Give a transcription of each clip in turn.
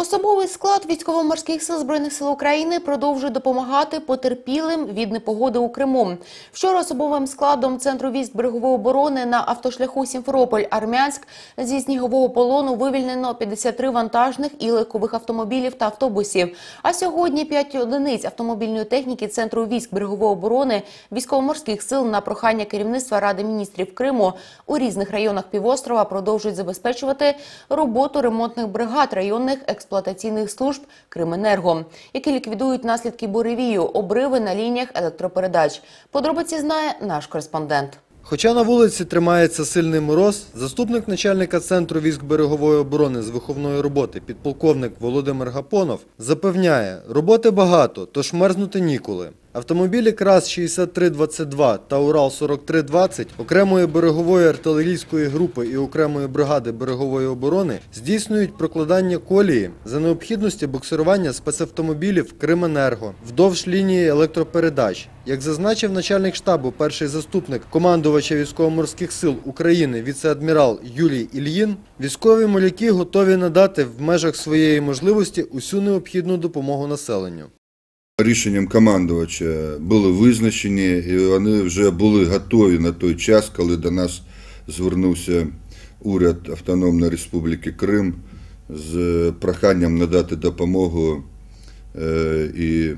Особовий склад військово-морських сил збройних сил України продовжує допомагати потерпілим від непогоди у Криму. Вчора особовим складом центру військ берегової оборони на автошляху Сімферополь-Армянськ зі снігового полону вивільнено 53 вантажних і легкових автомобілів та автобусів. А сьогодні 5 одиниць автомобільної техніки центру військ берегової оборони військово-морських сил на прохання керівництва Ради міністрів Криму у різних районах півострова продовжують забезпечувати роботу ремонтних бригад районних експлуатаційних служб Крименерго, які ліквідують наслідки буревію, обриви на лініях електропередач. Подробиці знає наш кореспондент. Хоча на вулиці тримається сильний мороз, заступник начальника центру військ берегової оборони з виховної роботи, підполковник Володимир Гапонов, запевняє, роботи багато, тож мерзнути ніколи. Автомобілі КРАС 6322 та Урал 4320 окремої берегової артилерійської групи і окремої бригади берегової оборони здійснюють прокладання колії за необхідності буксирування спецавтомобілів Крименерго вдовж лінії електропередач. Як зазначив начальник штабу, перший заступник командувача військово-морських сил України віце-адмірал Юлій Ільїн, військові моряки готові надати в межах своєї можливості усю необхідну допомогу населенню. Рішенням командувача були визначені, і вони вже були готові на той час, коли до нас звернувся уряд Автономної Республіки Крим з проханням надати допомогу е, і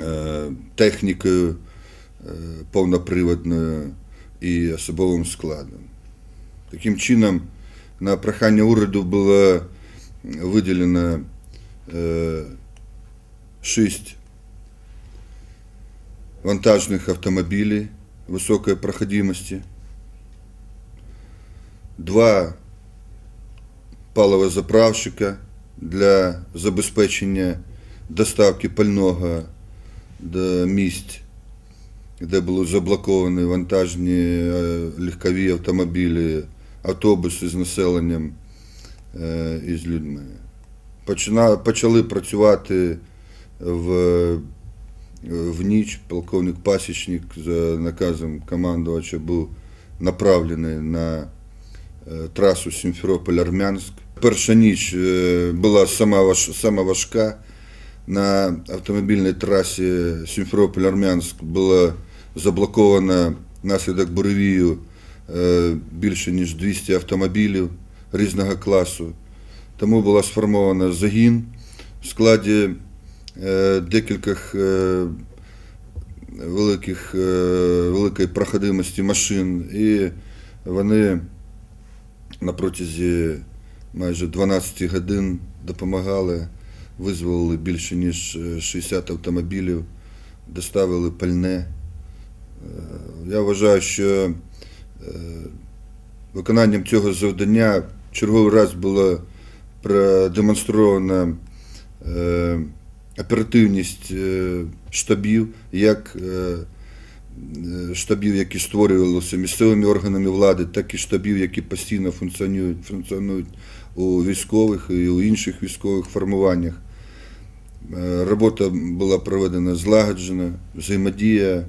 е, технікою е, повноприводною і особовим складом. Таким чином, на прохання уряду було виділено шість. Вантажних автомобілів високої проходимості, два. Паливозаправщика для забезпечення доставки пального до місць, де були заблоковані вантажні е, легкові автомобілі, автобуси з населенням е, і з людьми. Почали працювати в, в ніч. Полковник Пасічник за наказом командувача був направлений на е, трасу Сімферополь-Армянськ. Перша ніч е, була сама, сама важка. На автомобільній трасі Сімферополь-Армянськ було заблоковано внаслідок буревію е, більше ніж 200 автомобілів різного класу. Тому була сформована загін в складі декількох е, великих, е, великої проходимості машин, і вони на протязі майже 12 годин допомагали, визволили більше ніж е, 60 автомобілів, доставили пальне. Е, Я вважаю, що е, виконанням цього завдання черговий раз було продемонстрована е, оперативність е, штабів, як е, е, штабів, які створювалися місцевими органами влади, так і штабів, які постійно функціонують, функціонують у військових і у інших військових формуваннях. Робота була проведена злагоджена, взаємодія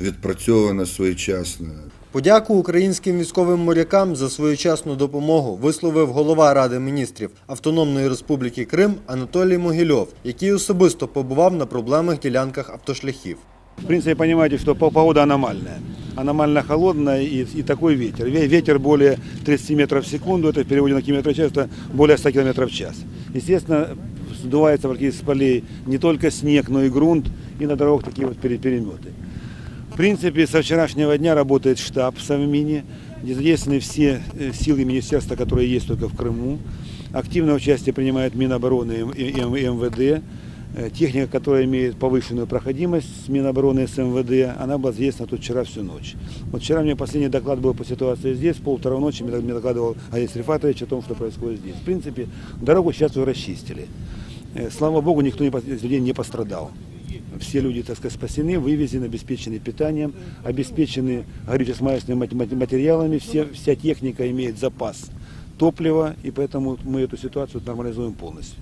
відпрацьована своєчасно. Подяку українським військовим морякам за своєчасну допомогу висловив голова Ради міністрів Автономної Республіки Крим Анатолій Могильов, який особисто побував на проблемних ділянках автошляхів. В принципе, понимаете, что по- погода аномальная. Аномально холодная и, и такой ветер. Ве- Ветер более 30 метров в секунду, это в переводе на километр в час, это более 100 километров в час. Естественно, сдувается практически с полей не только снег, но и грунт, и на дорогах такие вот пере- переметы. В принципе, со вчерашнего дня работает штаб в Совмине, где задействованы все э, силы министерства, которые есть только в Крыму. Активное участие принимает Минобороны и МВД. Э, Техника, которая имеет повышенную проходимость с Минобороны и с МВД, она была задействована тут вчера всю ночь. Вот вчера меня последний доклад был по ситуации здесь, в полвторого ночи мне мне докладывал Олег Рифатович о том, что происходит здесь. В принципе, дорогу сейчас уже расчистили. Э, Слава Богу, никто из людей не пострадал. Все люди, так сказать, спасены, вывезены, обеспечены питанием, обеспечены горюче-смазочными мат- мат- материалами, все, вся техника имеет запас топлива, и поэтому мы эту ситуацию нормализуем полностью.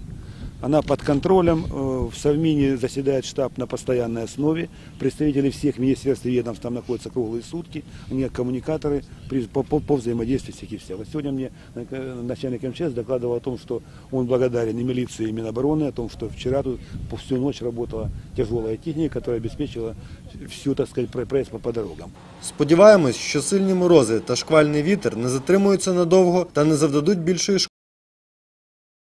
Она под контролем. Э, В Совмине заседает штаб на постоянной основе. Представители всех министерств и ведомств там находятся круглые сутки. Они как коммуникаторы при- по, по, по взаимодействию всех и всех. Вот сегодня мне э, начальник МЧС докладывал о том, что он благодарен и милиции, и Минобороны, о том, что вчера тут по всю ночь работала тяжелая техника, которая обеспечила всю, так сказать, про- проезд по, по дорогам. Сподіваємось, що сильні морози та шквальний вітер не затримуються надовго та не завдадуть більшої